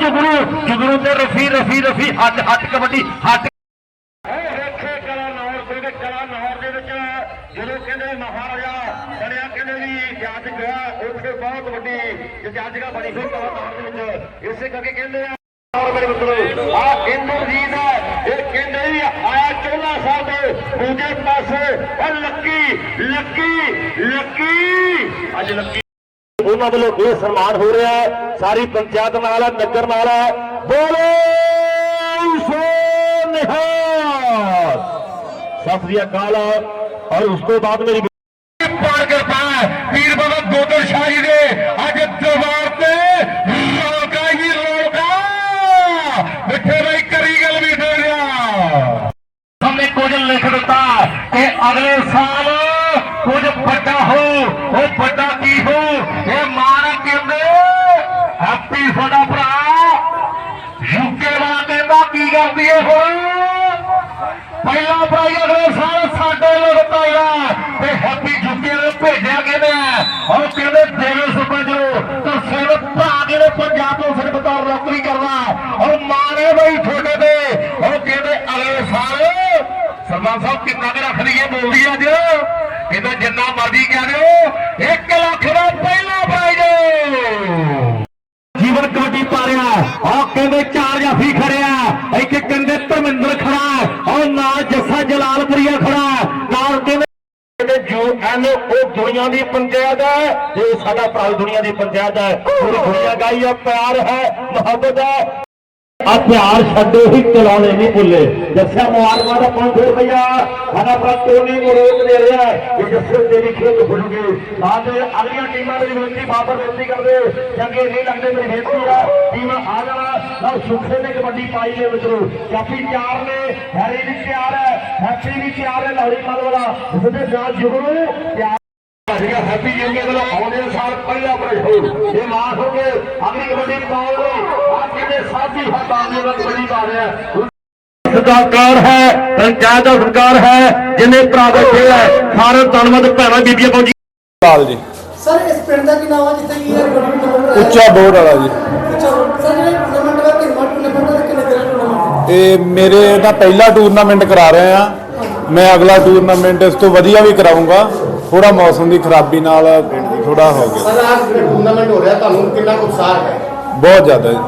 ਜੁਗਰੂ ਜੁਗਰੂ ਤੇ ਰਫੀ ਰਫੀ ਰਫੀ, ਹੱਟ ਹੱਟ ਕਬੱਡੀ, ਹੱਟ। ਵੇਖੇ ਕਲਾ ਨੌਰ ਦੇ ਕਲਾ ਨੌਰ ਦੇ ਵਿੱਚ ਜਦੋਂ ਕਹਿੰਦੇ ਮਹਾਰਾਜਾ ਬਣਿਆ, ਕਹਿੰਦੇ ਵੀ ਜੱਜ ਗਿਆ ਉੱਥੇ ਬਹੁਤ ਵੱਡੀ ਜੱਜਗਾ ਬਣੀ ਹੋਈ ਕਲਾ ਨੌਰ ਦੇ ਵਿੱਚ। ਇਸੇ ਕਰਕੇ ਕਹਿੰਦੇ ਆ ਔਰ ਮੇਰੇ ਮਿੱਤਰੋ, ਆ ਇੰਦਰਜੀਤ ਹੈ, ਇਹ ਕਹਿੰਦੇ ਵੀ ਆਇਆ ਚੋਲਾ ਸਾਹਿਬ ਦੇ ਦੂਜੇ ਪਾਸੇ। ਉਹ ਲੱਕੀ ਲੱਕੀ ਲੱਕੀ। ਅੱਜ ਲੱਕੀ ਉਹਨਾਂ ਵੱਲੋਂ ਇਹ ਸਨਮਾਨ ਹੋ ਰਿਹਾ ਹੈ। ਸਾਰੀ ਪੰਚਾਇਤ ਨਾਲ ਹੈ ਨਗਰ ਨਾਲ ਹੈ। ਬੋਲੇ ਸੋ ਨਿਹਾਲ। ਸਤਿ ਸ੍ਰੀ ਅਕਾਲ। ਔਰ ਉਸ ਤੋਂ ਬਾਅਦ ਮੇਰੀ ਪਾਰ ਕਰਤਾ ਪੀਰ ਬਾਬਾ ਗੋਦਰ ਸ਼ਾਹੀ ਦੇ ਅੱਜ ਦਰਬਾਰ ਤੇ ਰੌਣਕਾਂ ਹੀ ਰੌਣਕਾਂ। ਮਿੱਠੇ ਬਾਈ ਕਰੀ ਗੱਲ ਵੀ ਹੋ ਗਿਆ ਸਾਹਮਣੇ ਕੁਝ ਲਿਖ ਦਿੱਤਾ ਕਿ ਅਗਲੇ ਸਾਲ ਕੁਝ ਵੱਡਾ ਹੋ ਉਹ ਵੱਡਾ ਕੀ ਹੋ ਇਹ ਮਾਨ ਕਹਿੰਦੇ ਹੈਪੀ ਸਾਡਾ ਭਰਾ ਯੂਕੇ ਵਾਲਾ ਕਹਿੰਦਾ ਕੀ ਕਰਦੀ ਏ ਹੁਣ। ਪਹਿਲਾ ਪ੍ਰਾਈਜ਼ ਅਗਲੇ ਸਾਲ ਸਾਡੇ ਲੋਕ ਤੇ ਹੈਪੀ ਯੂਕੇ ਨੂੰ ਭੇਜਿਆ ਕਹਿੰਦੇ ਔਰ ਕਹਿੰਦੇ ਦੇਵੇ ਸੁਪੰਜੋ ਤਾਂ ਸਿਰ ਭਰਾ ਜਿਹੜੇ ਪੰਜਾਬ ਤੋਂ ਸਿਰ ਬਤੌਰ ਨੌਕਰੀ ਕਰਦਾ। ਔਰ ਮਾਰੇ ਬਈ ਤੁਹਾਡੇ ਤੇ। ਉਹ ਕਹਿੰਦੇ ਅਗਲੇ ਸਾਲ ਸਰਦਾਰ ਸਾਹਿਬ ਕਿੰਨਾ ਕੁ ਰੱਖ ਲਈਏ ਬੋਲਦੀ ਅੱਜ? ਕਹਿੰਦਾ ਜਿੰਨਾ ਮਰਜ਼ੀ ਕਹਿ ਦਿਓ 1 ਲੱਖ ਦਾ ਪਹਿਲਾ ਪ੍ਰਾਈਜ਼ ਜੀਵਨ ਕਬੱਡੀ ਪਾ ਰਿਹਾ। ਆ ਕਹਿੰਦੇ ਚਾਰ ਜਾਫੀ ਖੜਿਆ ਇੱਥੇ ਕਹਿੰਦੇ ਧਰਮਿੰਦਰ ਖੜਾ ਔਰ ਨਾਲ ਜੱਸਾ ਜਲਾਲਪੁਰੀਆ ਖੜਾ ਨਾਲ ਕਹਿੰਦੇ ਕਹਿੰਦੇ ਜੋ ਉਹ ਦੁਨੀਆ ਦੀ ਪੰਚਾਇਤ ਹੈ ਇਹ ਸਾਡਾ ਭਰਾ ਦੁਨੀਆ ਦੀ ਪੰਚਾਇਤ ਹੈ। ਪੂਰੀ ਦੁਨੀਆ ਗਾਈ ਹੈ ਪਿਆਰ ਹੈ, ਮੁਹੱਬਤ ਹੈ। ਆ ਪਿਆਰ ਹੀ ਚਲਾਉਣੇ ਨਹੀਂ ਭੁੱਲੇ। ਜੱਸਿਆ ਮੁਆਲਮਾ ਦਾ 500 ਰੁਪਇਆ ਸਾਡਾ ਭਰਾ ਟੋਨੀ ਮਰੋਕ ਦੇ ਰਿਹਾ ਇਹ ਜੱਸੇ ਤੇਰੀ ਖੇਤ ਖੁੱਲੂਗੇ ਬਾਅਦ ਅਗਲੀਆਂ ਟੀਮਾਂ ਦੇ ਬੇਨਤੀ ਬਾਬਰ ਬੇਨਤੀ ਕਰਦੇ ਚੰਗੇ ਨਹੀਂ ਲੱਗਦੇ, ਮੇਰੀ ਬੇਨਤੀ ਆ ਟੀਮ ਆ ਜਾਣਾ। ਲਓ, ਸੁਖੇ ਨੇ ਕਬੱਡੀ ਪਾਈ ਦੇ ਵਿੱਚੋਂ ਕਾਫੀ ਚਾਰ ਨੇ ਹੈਰੀ ਵੀ ਤਿਆਰ ਹੈ ਹੈਪੀ ਵੀ ਤਿਆਰ ਹੈ, ਲਾਹੌਰੀ ਮਲ ਵਾਲਾ। ਇਸਦੇ ਨਾਲ ਜੁਗਰੂ ਵਧੀਆ ਹੈਪੀ ਯੂਨੀਅਨ ਵੱਲੋਂ ਆਉਂਦੇ ਸਾਲ ਪਹਿਲਾ ਪ੍ਰਸ਼ੋਰ ਇਹ ਮਾਰ ਹੋ ਕੇ ਅਗਲੀ ਕਬੱਡੀ ਪਾਉਣ ਲਈ ਆ ਕਿਤੇ ਸਾਥੀ ਹੈ ਬਾਜ਼ੀ ਨਾਲ ਕਬੱਡੀ ਪਾ ਰਿਹਾ। ਸਰਕਾਰ ਹੈ ਪੰਚਾਇਤ ਦਾ ਸਰਕਾਰ ਹੈ ਜਿਨੇ ਭਰਾ ਬੈਠੇ ਹੈ ਸਾਰੇ ਧੰਨਵਾਦ ਭੈਣਾਂ ਬੀਬੀਆਂ ਪਹੁੰਚੀ ਜੀ। ਸਰ ਇਸ ਪਿੰਡ ਦਾ ਕੀ ਨਾਮ ਹੈ ਜਿੱਥੇ ਕੀ ਹੈ ਗਵਰਨਮੈਂਟ ਟੂਰਨਾਮੈਂਟ ਉੱਚਾ ਬੋਰਡ ਵਾਲਾ ਜੀ। ਸਰ ਜਿਹੜੇ ਟੂਰਨਾਮੈਂਟ ਦਾ ਕਿੰਨਾ ਟੂਰਨਾਮੈਂਟ ਦਾ ਕਿੰਨੇ ਦਿਨਾਂ ਟੂਰਨਾਮੈਂਟ ਇਹ ਮੇਰੇ ਦਾ ਪਹਿਲਾ ਟੂਰਨਾਮੈਂਟ ਕਰਾ ਰਹੇ ਆ। ਮੈਂ ਅਗਲਾ ਟੂਰਨਾਮੈਂਟ ਇਸ ਤੋਂ ਵਧੀਆ ਵੀ ਕਰਾਉਂਗਾ ਥੋੜਾ ਮੌਸਮ ਦੀ ਖਰਾਬੀ ਨਾਲ ਥੋੜਾ ਹੋ ਗਿਆ। ਸਰ ਅੱਜ ਜਿਹੜਾ ਟੂਰਨਾਮੈਂਟ ਹੋ ਰਿਹਾ ਤੁਹਾਨੂੰ ਕਿੰਨਾ ਕੁ ਉਤਸ਼ਾਹ ਹੈ? ਬਹੁਤ ਜ਼ਿਆਦਾ ਜੀ।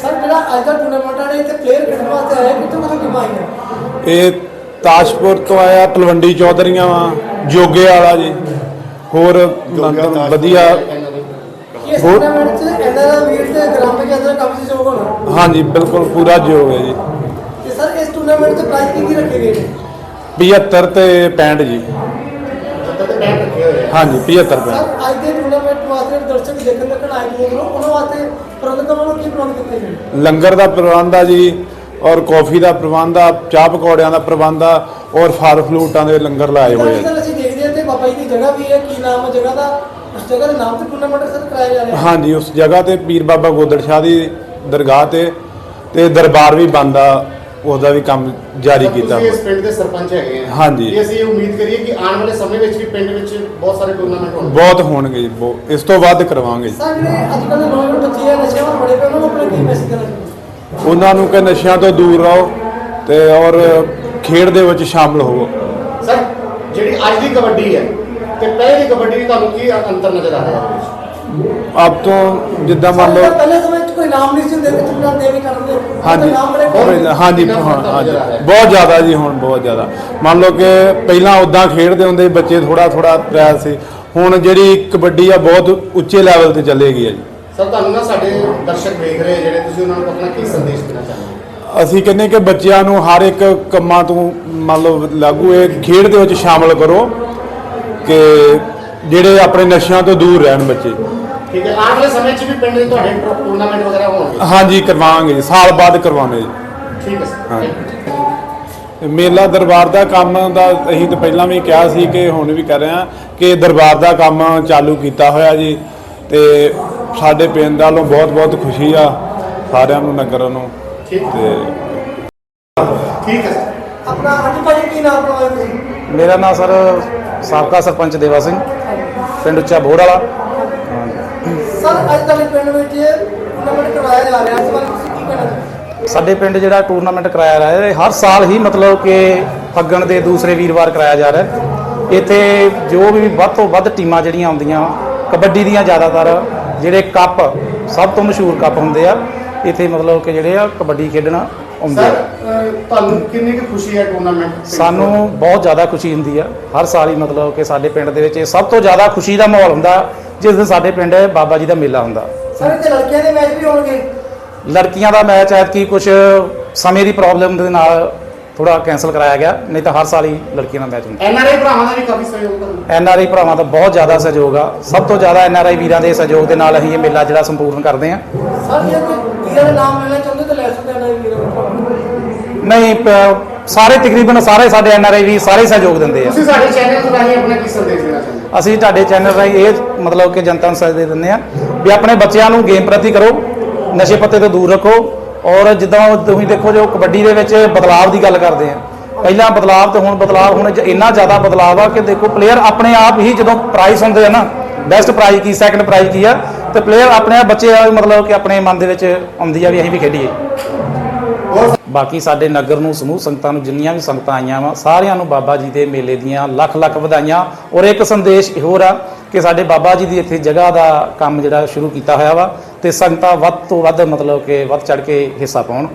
ਸਰ ਜਿਹੜਾ ਅੱਜ ਦਾ ਟੂਰਨਾਮੈਂਟ ਹੈ ਇੱਥੇ ਪਲੇਅਰ ਖੇਡਣ ਵਾਸਤੇ ਆਇਆ ਕਿੱਥੋਂ ਕਿੱਥੋਂ ਟੀਮਾਂ ਆਈਆਂ ਇਹ ਤਾਜਪੁਰ ਤੋਂ ਆਇਆ ਤਲਵੰਡੀ ਚੌਧਰੀਆਂ ਵਾ ਜੋਗੇ ਵਾਲਾ ਜੀ ਹੋਰ ਵਧੀਆ। ਕਿ ਇਸ ਹੋਰ- ਟੂਰਨਾਮੈਂਟ 'ਚ ਇਹਨਾਂ ਦਾ ਵੀਰ ਤੇ ਗ੍ਰਾਮ ਪੰਚਾਇਤ ਦਾ ਕਾਫੀ ਸਹਿਯੋਗ ਹੋਣਾ ਹਾਂਜੀ ਬਿਲਕੁਲ ਪੂਰਾ ਜੋਗ ਹੈ ਜੀ। ਤੇ ਸਰ ਇਸ ਟੂਰਨਾਮੈਂਟ 'ਚ ਪ੍ਰਾਈਜ਼ ਕੀ ਕੀ ਰੱਖੇ ਗਏ ਨੇ? 75 ਤੇ 65 ਜੀ। ਹਾਂਜੀ 75 65 ਸਰ ਅੱਜ ਦੇ ਟੂਰਨਾਮੈਂਟ ਵਾਸਤੇ ਦਰਸ਼ਕ ਦੇਖਣ ਤੱਕ ਆਏ ਨੂੰ ਉਹਨਾਂ ਵਾਸਤੇ ਪ੍ਰਬੰਧਕਾਂ ਵੱਲੋਂ ਕੀ ਪ੍ਰਬੰਧ ਕੀਤੇ ਗਏ? ਨੇ ਲੰਗਰ ਦਾ ਪ੍ਰਬੰਧ ਆ ਜੀ ਔਰ ਕੌਫੀ ਦਾ ਪ੍ਰਬੰਧ ਆ ਚਾਹ ਪਕੌੜਿਆਂ ਦਾ ਪ੍ਰਬੰਧ ਆ ਔਰ ਫਲ ਫਲੂਟਾਂ ਦੇ ਲੰਗਰ ਲਾਏ ਹੋਏ ਆ। ਜੀ। ਸਰ ਅਸੀਂ ਦੇਖਦੇ ਹਾਂ ਤੇ ਬਾਬਾ ਜੀ ਦੀ ਜਗ੍ਹਾ ਵੀ ਹੈ ਕੀ ਨਾਮ ਹੈ ਜਗ੍ਹਾ ਦਾ? ਉਸ ਜਗ੍ਹਾ ਦੇ ਨਾਮ ਤੇ ਟੂਰਨਾਮੈਂਟ ਸਰ ਕਰਾਇਆ ਜਾ ਰਿਹਾ ਹੈ। ਹਾਂਜੀ ਉਸ ਜਗ੍ਹਾ ਤੇ ਪੀਰ ਬਾਬਾ ਗੋਦੜ ਸ਼ਾਹ ਦੀ ਦਰਗਾਹ ਤੇ ਤੇ ਦਰਬਾਰ ਵੀ ਬੰਦਾ ਉਹਦਾ ਵੀ ਕੰਮ ਜਾਰੀ ਕੀਤਾ ਤੁਸੀਂ ਇਸ ਪਿੰਡ ਦੇ ਸਰਪੰਚ ਹੈਗੇ ਆ। ਹਾਂਜੀ। ਇਹ ਅਸੀਂ ਇਹ ਉਮੀਦ ਕਰੀਏ ਕਿ ਆਉਣ ਵਾਲੇ ਸਮੇਂ ਵਿੱਚ ਵੀ ਪਿੰਡ ਵਿੱਚ ਬਹੁਤ ਸਾਰੇ ਟੂਰਨਾਮੈਂਟ ਹੋਣਗੇ। ਬਹੁਤ ਹੋਣਗੇ ਜੀ ਬਹੁਤ। ਇਸ ਤੋਂ ਵੱਧ ਕਰਵਾਵਾਂਗੇ ਜੀ। ਸਰ ਜਿਹੜੇ ਅੱਜ ਕੱਲ੍ਹ ਦੇ ਨੌਜਵਾਨ ਬੱਚੇ ਆ ਨਸ਼ਿਆਂ ਵੱਲ ਬੜੇ ਪਏ ਉਹਨਾਂ ਨੂੰ ਆਪਣੇ ਕੀ ਮੈਸੇਜ ਦੇਣਾ ਚਾਹੁੰਦੇ? ਉਹਨਾਂ ਨੂੰ ਕਿ ਨਸ਼ਿਆਂ ਤੋਂ ਦੂਰ ਰਹੋ ਤੇ ਔਰ ਖੇਡ ਦੇ ਵਿੱਚ ਸ਼ਾਮਲ ਹੋਵੋ। ਸਰ ਜਿਹੜੀ ਅੱਜ ਦੀ ਕਬੱਡੀ ਹੈ ਤੇ ਪਹਿਲੇ ਕਬੱਡੀ ਦੀ ਤੁਹਾਨੂੰ ਕੀ ਅੰਤਰ ਨਜ਼ਰ ਆ ਰਿਹਾ ਹੈ? ਆਪ ਤੋਂ ਜਿੱਦਾਂ ਮੰਨ ਲਓ ਪਹਿਲੇ ਸਮੇਂ 'ਚ ਕੋਈ ਨਾਮ ਨਹੀਂ ਸੀ ਹੁੰਦੇ ਕਿ ਚੁਣਨਾ ਦੇ ਵੀ ਕਰਦੇ ਹਾਂਜੀ। ਹਾਂਜੀ ਹਾਂ, ਹਾਂਜੀ ਬਹੁਤ ਜ਼ਿਆਦਾ ਜੀ ਹੁਣ ਬਹੁਤ ਜ਼ਿਆਦਾ। ਮੰਨ ਲਓ ਕਿ ਪਹਿਲਾਂ ਉਦਾਂ ਖੇਡਦੇ ਹੁੰਦੇ ਬੱਚੇ ਥੋੜਾ ਥੋੜਾ ਪਿਆਰ ਸੀ। ਹੁਣ ਜਿਹੜੀ ਕਬੱਡੀ ਆ ਬਹੁਤ ਉੱਚੇ ਲੈਵਲ ਤੇ ਚੱਲੇ ਗਈ ਹੈ ਜੀ। ਸਰ ਤੁਹਾਨੂੰ ਨਾ ਸਾਡੇ ਦਰਸ਼ਕ ਵੇਖ ਰਹੇ ਜਿਹੜੇ ਤੁਸੀਂ ਉਹਨਾਂ ਨੂੰ ਆਪਣਾ ਕੀ ਸੰਦੇਸ਼ ਦੇਣਾ ਚਾਹੁੰਦੇ ਹੋ? ਅਸੀਂ ਕਹਿੰਦੇ ਕਿ ਬੱਚਿਆਂ ਨੂੰ ਹਰ ਇੱਕ ਕੰਮਾਂ ਤੋਂ ਮੰਨ ਲਓ ਲਾਗੂ ਇਹ ਖੇਡ ਦੇ ਵਿੱਚ ਸ਼ਾਮਲ ਕਰੋ ਕਿ ਜਿਹੜੇ ਆਪਣੇ ਨਸ਼ਿਆਂ ਤੋਂ ਦੂਰ ਰਹਿਣ ਬੱਚੇ। ਠੀਕ ਹੈ ਆਉਣ ਵਾਲੇ ਸਮੇਂ 'ਚ ਵੀ ਪਿੰਡ ਦੇ ਤੁਹਾਡੇ ਟੂਰਨਾਮੈਂਟ ਵਗੈਰਾ ਹੋਣਗੇ? ਹਾਂਜੀ ਕਰਵਾਵਾਂਗੇ ਜੀ, ਸਾਲ ਬਾਅਦ ਕਰਵਾਉਣੇ ਜੀ। ਠੀਕ ਹੈ ਸਰ। ਹਾਂ। ਮੇਲਾ ਦਰਬਾਰ ਦਾ ਕੰਮ ਦਾ ਅਸੀਂ ਤਾਂ ਪਹਿਲਾਂ ਵੀ ਕਿਹਾ ਸੀ ਕਿ ਹੁਣ ਵੀ ਕਰ ਰਹੇ ਹਾਂ ਕਿ ਦਰਬਾਰ ਦਾ ਕੰਮ ਚਾਲੂ ਕੀਤਾ ਹੋਇਆ ਜੀ। ਤੇ ਸਾਡੇ ਪਿੰਡ ਵੱਲੋਂ ਬਹੁਤ ਬਹੁਤ ਖੁਸ਼ੀ ਆ ਸਾਰਿਆਂ ਨੂੰ ਨਗਰ ਨੂੰ। ਠੀਕ। ਤੇ ਠੀਕ ਹੈ ਸਰ। ਆਪਣਾ ਹਾਂਜੀ ਭਾਜੀ ਕੀ ਨਾਮ ਕਰਵਾਇਆ ਤੁਸੀਂ ਮੇਰਾ ਨਾਮ ਸਰ ਸਾਬਕਾ ਸਰਪੰਚ ਦੇਵਾ ਸਿੰਘ ਪਿੰਡ ਉੱਚਾ ਬੋੜ ਵਾਲਾ ਸਰ ਅੱਜ ਕੱਲ੍ਹ ਪਿੰਡ ਵਿੱਚ ਟੂਰਨਾਮੈਂਟ ਕਰਵਾਇਆ ਕਰਾਇਆ ਜਾ ਰਿਹਾ ਇਸ ਬਾਰੇ ਤੁਸੀਂ ਕੀ ਕਹਿਣਾ ਚਾਹੁੰਦੇ ਹੋ? ਸਾਡੇ ਪਿੰਡ ਜਿਹੜਾ ਟੂਰਨਾਮੈਂਟ ਕਰਾਇਆ ਜਾ ਰਿਹਾ ਹੈ ਹਰ ਸਾਲ ਹੀ ਮਤਲਬ ਕਿ ਫੱਗਣ ਦੇ ਦੂਸਰੇ ਵੀਰਵਾਰ ਕਰਾਇਆ ਜਾ ਰਿਹਾ। ਇੱਥੇ ਜੋ ਵੀ ਵੱਧ ਤੋਂ ਵੱਧ ਟੀਮਾਂ ਜਿਹੜੀਆਂ ਆਉਂਦੀਆਂ ਕਬੱਡੀ ਦੀਆਂ ਜ਼ਿਆਦਾਤਰ ਜਿਹੜੇ ਕੱਪ ਸਭ ਤੋਂ ਮਸ਼ਹੂਰ ਕੱਪ ਹੁੰਦੇ ਆ ਇੱਥੇ ਮਤਲਬ ਕਿ ਜਿਹੜੇ ਆ ਕਬੱਡੀ ਖੇਡਣ ਆਉਂਦੇ ਸਰ ਆ ਅਹ, ਤੁਹਾਨੂੰ ਕਿੰਨੀ ਕੁ ਖੁਸ਼ੀ ਹੈ ਟੂਰਨਾਮੈਂਟ ਸਾਨੂੰ ਬਹੁਤ ਜ਼ਿਆਦਾ ਖੁਸ਼ੀ ਹੁੰਦੀ ਆ। ਹਰ ਸਾਲ ਹੀ ਮਤਲਬ ਕਿ ਸਾਡੇ ਪਿੰਡ ਦੇ ਵਿੱਚ ਇਹ ਸਭ ਤੋਂ ਜ਼ਿਆਦਾ ਖੁਸ਼ੀ ਦਾ ਮਾਹੌਲ ਹੁੰਦਾ ਜਿਸ ਦਿਨ ਸਾਡੇ ਪਿੰਡ ਬਾਬਾ ਜੀ ਦਾ ਮੇਲਾ ਹੁੰਦਾ। ਸਰ ਇੱਥੇ ਲੜਕੀਆਂ ਦੇ ਮੈਚ ਵੀ ਹੋਣਗੇ? ਲੜਕੀਆਂ ਦਾ ਮੈਚ ਐਤਕੀ ਕੁਝ ਸਮੇਂ ਦੀ ਪ੍ਰੋਬਲਮ ਦੇ ਨਾਲ ਥੋੜਾ ਕੈਨਸਲ ਕਰਾਇਆ ਗਿਆ ਨਹੀਂ ਤਾਂ ਹਰ ਸਾਲ ਹੀ ਲੜਕੀਆਂ ਦਾ ਮੈਚ ਹੁੰਦਾ। ਐਨਆਰਆਈ ਭਰਾਵਾਂ ਦਾ ਵੀ ਕਾਫੀ ਸਹਿਯੋਗ ਤੁਹਾਨੂੰ ਐਨ ਆਰ ਆਈ ਭਰਾਵਾਂ ਦਾ ਬਹੁਤ ਜ਼ਿਆਦਾ ਸਹਿਯੋਗ ਆ। ਸਭ ਤੋਂ ਜ਼ਿਆਦਾ ਐਨ ਆਰ ਆਈ ਵੀਰਾਂ ਦੇ ਸਹਿਯੋਗ ਦੇ ਨਾਲ ਅਸੀਂ ਇਹ ਮੇਲਾ ਜਿਹੜਾ ਸੰਪੂਰਨ ਕਰਦੇ ਹਾਂ। ਸਰ ਜੇ ਕੋਈ ਵੀਰਾਂ ਦੇ ਨਾਮ ਲੈਣਾ ਚਾਹੁੰਦੇ ਤਾਂ ਨਹੀਂ ਪ- ਸਾਰੇ ਤਕਰੀਬਨ ਸਾਰੇ ਸਾਡੇ ਐਨ ਆਰ ਆਈ ਵੀ ਸਾਰੇ ਸਹਿਯੋਗ ਦਿੰਦੇ ਆ। ਤੁਸੀਂ ਸਾਡੇ ਚੈਨਲ ਤੋਂ ਰਾਹੀਂ ਆਪਣਾ ਕੀ ਸੰਦੇਸ਼ ਦੇਣਾ ਚਾਹੁੰਦੇ ਹੋ? ਅਸੀਂ ਤੁਹਾਡੇ ਚੈਨਲ ਰਾਹੀਂ ਇਹ ਮਤਲਬ ਕਿ ਜਨਤਾ ਨੂੰ ਸੱਚ ਦੇ ਦਿੰਦੇ ਆ ਵੀ ਆਪਣੇ ਬੱਚਿਆਂ ਨੂੰ ਗੇਮ ਪ੍ਰਤੀ ਕਰੋ ਨਸ਼ੇ ਪੱਤੇ ਤੋਂ ਦੂਰ ਰੱਖੋ ਔਰ ਜਿੱਦਾਂ ਤੁਸੀਂ ਦੇਖੋ ਜੋ ਕਬੱਡੀ ਦੇ ਵਿੱਚ ਬਦਲਾਵ ਦੀ ਗੱਲ ਕਰਦੇ ਆ। ਪਹਿਲਾਂ ਬਦਲਾਵ ਤੇ ਹੁਣ ਬਦਲਾਵ ਹੁਣ ਜ- ਇੰਨਾ ਜ਼ਿਆਦਾ ਬਦਲਾਵ ਆ ਕਿ ਦੇਖੋ ਪਲੇਅਰ ਆਪਣੇ ਆਪ ਹੀ ਜਦੋਂ ਪ੍ਰਾਈਜ਼ ਹੁੰਦੇ ਆ ਨਾ ਬੈਸਟ ਪ੍ਰਾਈਜ਼ ਕੀ ਸੈਕੰਡ ਪ੍ਰਾਈਜ਼ ਕੀ ਆ ਤੇ ਪਲੇਅਰ ਆਪਣੇ ਆਪ ਬੱਚੇ ਆ ਮਤਲਬ ਕਿ ਆਪਣੇ ਮਨ ਦੇ ਵਿੱਚ ਆਉਂਦੀ ਆ ਵੀ ਅਸੀਂ ਵੀ ਖੇਡੀਏ। ਬਾਕੀ ਸਾਡੇ ਨਗਰ ਨੂੰ, ਸਮੂਹ ਸੰਗਤਾਂ ਨੂੰ ਜਿੰਨੀਆਂ ਵੀ ਸੰਗਤਾਂ ਆਈਆਂ ਵਾ, ਸਾਰਿਆਂ ਨੂੰ ਬਾਬਾ ਜੀ ਦੇ ਮੇਲੇ ਦੀਆਂ ਲੱਖ ਲੱਖ ਵਧਾਈਆਂ। ਔਰ ਇੱਕ ਸੰਦੇਸ਼ ਹੋਰ ਆ ਕਿ ਸਾਡੇ ਬਾਬਾ ਜੀ ਦੀ ਇੱਥੇ ਜਗ੍ਹਾ ਦਾ ਕੰਮ ਜਿਹੜਾ ਸ਼ੁਰੂ ਕੀਤਾ ਹੋਇਆ ਵਾ ਤੇ ਸੰਗਤਾਂ ਵੱਧ ਤੋਂ ਵੱਧ ਮਤਲਬ ਕਿ ਵੱਧ ਚੜ ਕੇ ਹਿੱਸਾ ਪਾਉਣ।